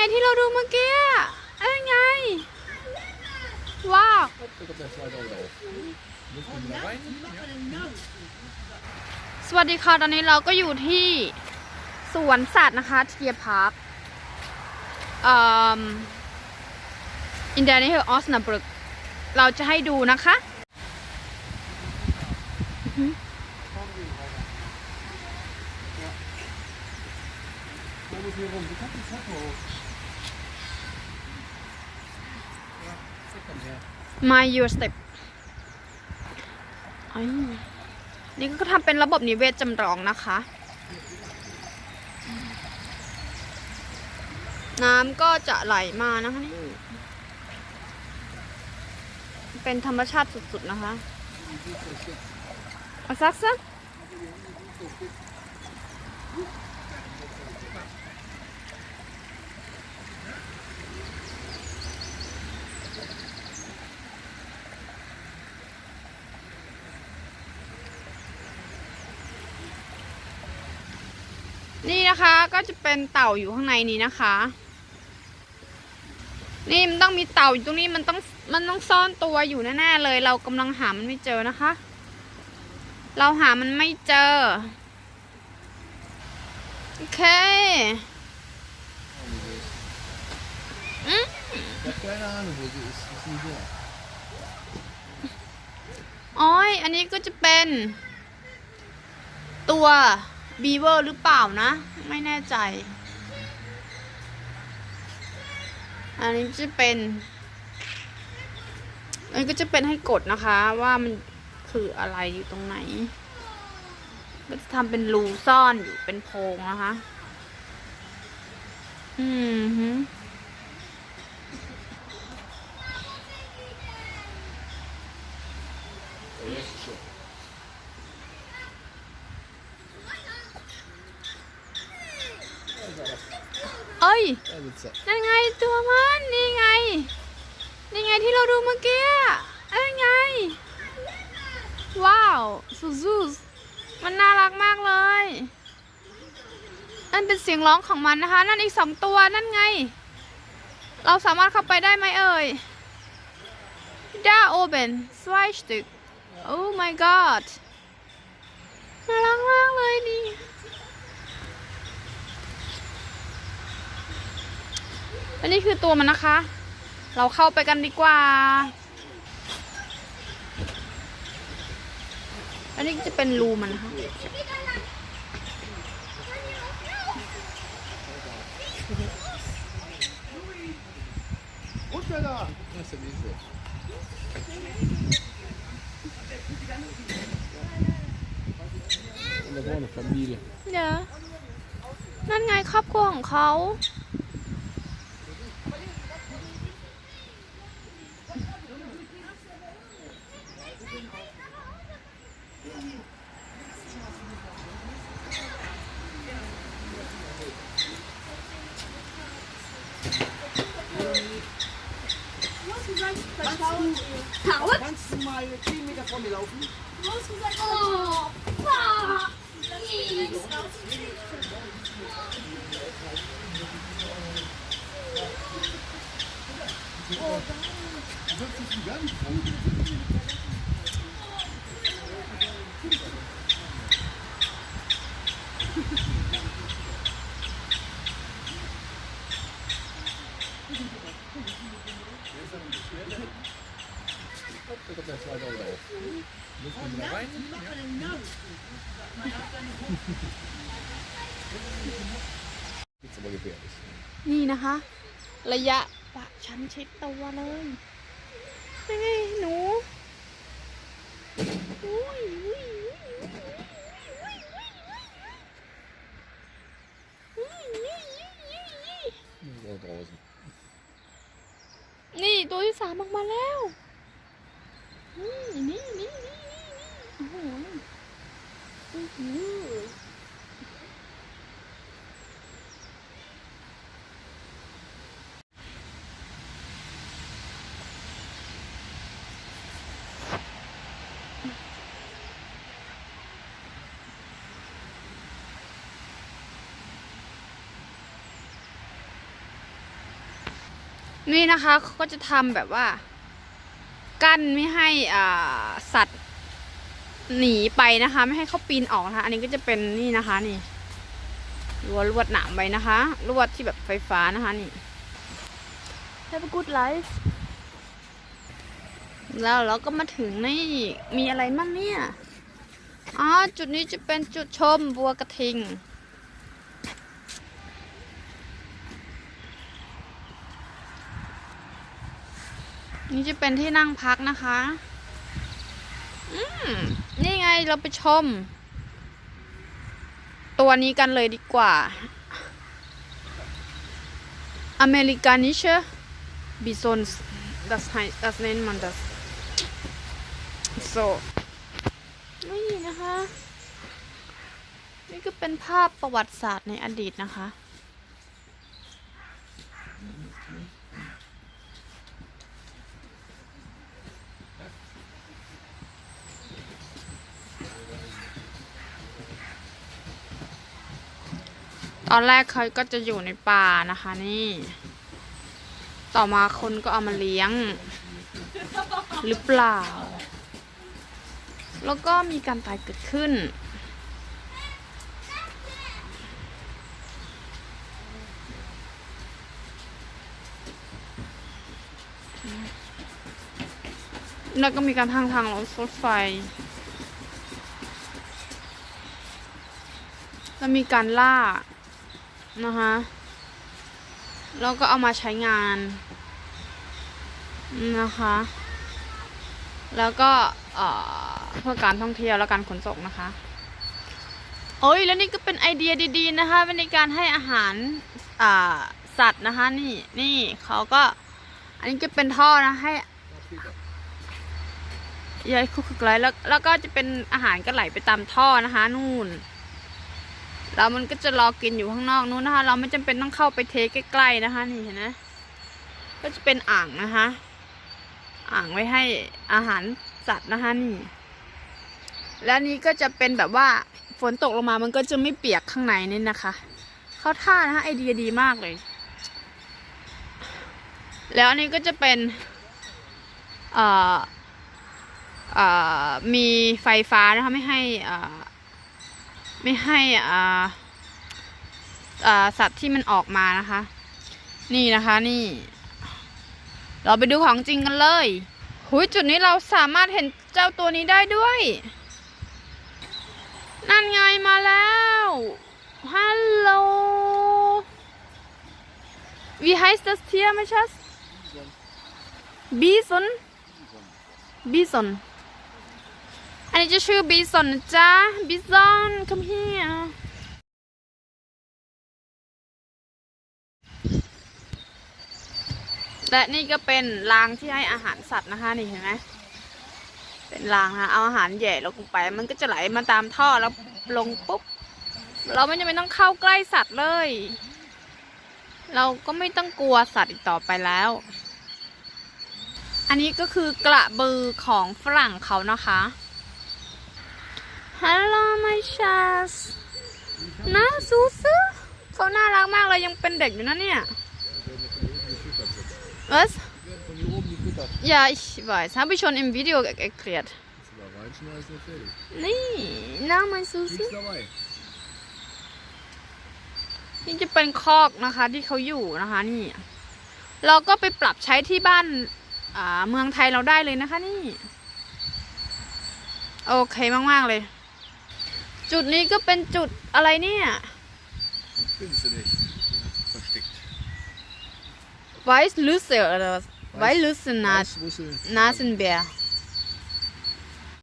ไงที่เราดูเมื่อกี้อะไรไง ว้าว Ik op de slide al wel. Moet je naar buiten? Ja. สวัสดีค่ะ ตอนนี้เราก็อยู่ที่สวนสัตว์นะคะเทียพาร์คอินเดียนี่คือออสนาบรึก เราจะให้ดูนะคะ Kom eens weer rond. My Your Step นี่ก็ทำเป็นระบบนิเวศจำลองนะคะ น้ำก็จะไหลมานะคะนี่ เป็นธรรมชาติสุดๆนะคะเอาซักซะ นี่นะคะก็จะเป็นเต่าอยู่ข้างในนี้นะคะ นี่มันต้องมีเต่าอยู่ตรงนี้มันต้องมันต้องซ่อนตัวอยู่แน่ๆเลย เรากำลังหามันไม่เจอนะคะ เราหามันไม่เจอโอเคอืม Dat kleine hanevoetje is, is niet meer. อ้อย อันนี้ก็จะเป็น ตัว บีเวอร์หรือเปล่านะ ไม่แน่ใจ อันนี้จะเป็น อันนี้ก็จะเป็นให้กดนะคะ ว่ามันคืออะไรอยู่ตรงไหน ก็จะทำเป็นรูซ่อนอยู่เป็นโพรงนะคะ อืมฮึ เอ้ย Ja, dat is นั่นไงตัวมันนี่ไง นี่ไงที่เราดูเมื่อกี้อะอะไง ว้าวซูซูมันน่ารักมากเลยนั่นเป็นเสียงร้องของมันนะคะ นั่นอีกสองตัวนั่นไง เราสามารถเข้าไปได้ไหมเอ่ยดาโอเบนสวายสตึกโอ้ my god น่ารักมากเลยนี่ อันนี้คือตัวมันนะคะ เราเข้าไปกันดีกว่าอันนี้จะเป็นรูมันนะคะ Goed gedaan. Dat is het niet zo. En dan gewoon een familie. เดี๋ยวนั่นไงครอบครัวของเขา Vertrauen. Paul? Kannst du mal 10 Meter vor mir laufen? Los, gesagt, oh, bah. Oh, das ist gar nicht gut. Ik op de slide al wel. Moet je naar buiten? Ja. Dit is wel gefährlich. นี่นะคะ ระยะปะชั้นชิดตัวเลยยังไงหนูอุ้ยอุ้ยอุ้ยอุ้ยอุ้ยอุ้ย Wel draußen. นี่ตัวที่สามออกมาแล้ว นี่นะคะก็จะทำแบบว่า กั้นไม่ให้อ่าสัตว์หนีไปนะคะ ไม่ให้เขาปีนออกนะคะ อันนี้ก็จะเป็นนี่นะคะนี่รั้วลวดหนามไว้นะคะลวดที่แบบไฟฟ้านะคะนี่ Have a good life แล้วเราก็มาถึงนี่มีอะไรมั่งเนี่ย อ๋อ จุดนี้จะเป็นจุดชมบัวกระทิง นี่จะเป็นที่นั่งพักนะคะ อืมนี่ไงเราไปชม ตัวนี้กันเลยดีกว่า อเมริกานิเชบิซอน das heißt das nennt man das so นี่นะคะ นี่ก็เป็นภาพประวัติศาสตร์ในอดีตนะคะ ตอนแรกเขาก็จะอยู่ในป่านะคะนี่ ต่อมาคนก็เอามาเลี้ยง หรือเปล่า แล้วก็มีการตายเกิดขึ้น แล้วก็มีการทางทางรถไฟแล้วมีการล่า นะคะแล้วก็เอามาใช้งานนะคะ แล้วก็เพื่อการท่องเที่ยวและการขนส่งนะคะ โอ้ยแล้วนี่ก็เป็นไอเดียดีๆนะคะในการให้อาหารสัตว์นะคะ นี่นี่เขาก็อันนี้ก็เป็นท่อนะให้ยายคุกๆไหลแล้วแล้วก็จะเป็นอาหารก็ไหลไปตามท่อนะคะ นู่น แล้วมันก็จะรอกินอยู่ข้างนอกนู้นนะคะ เราไม่จำเป็นต้องเข้าไปเทใกล้ๆนะคะ นี่เห็นไหมก็จะเป็นอ่างนะคะ อ่างไว้ให้อาหารสัตว์นะคะนี่ และนี้ก็จะเป็นแบบว่าฝนตกลงมามันก็จะไม่เปียกข้างในนี่นะคะ เข้าท่านะคะไอเดียดีมากเลย แล้วอันนี้ก็จะเป็นเอ่อเอ่อมีไฟฟ้านะคะไม่ให้อ่า ไม่ให้อ่าอ่าสัตว์ที่มันออกมานะคะ นี่นะคะนี่ เราไปดูของจริงกันเลยหุยจุดนี้เราสามารถเห็นเจ้าตัวนี้ได้ด้วย นั่นไงมาแล้วฮัลโหล Wie heißt das Tier, mein Schatz? Bison? Bison. ันนี้จะชื่อบีซอนนะจ๊ะบีซอน come here และนี่ก็เป็นรางที่ให้อาหารสัตว์นะคะนี่เห็นไหมเป็นรางนะคะเอาอาหารแย่ลงไป มันก็จะไหลมาตามท่อแล้วลงปุ๊บ เราไม่จำเป็นต้องเข้าใกล้สัตว์เลย เราก็ไม่ต้องกลัวสัตว์อีกต่อไปแล้ว อันนี้ก็คือกระบือของฝรั่งเขานะคะ ฮัลโห my child นะซูซูเขาน่ารักมากเลยยังเป็นเด็กอยู่นะเนี่ยว่า Ja, ich weiß. Habe ich schon im Video erklärt. Nee, na, mein Susi. นี่จะเป็นคอกนะคะที่เขาอยู่นะคะ นี่ เราก็ไปปรับใช้ที่บ้านเมืองไทยเราได้เลยนะคะ นี่ โอเคมาก ๆ เลย จุดนี้ก็เป็นจุดอะไรเนี่ย Findest du nicht. Versteckt. Weißlüsse oder was? Weißlüsse Nas Weißwussel. Nasenbär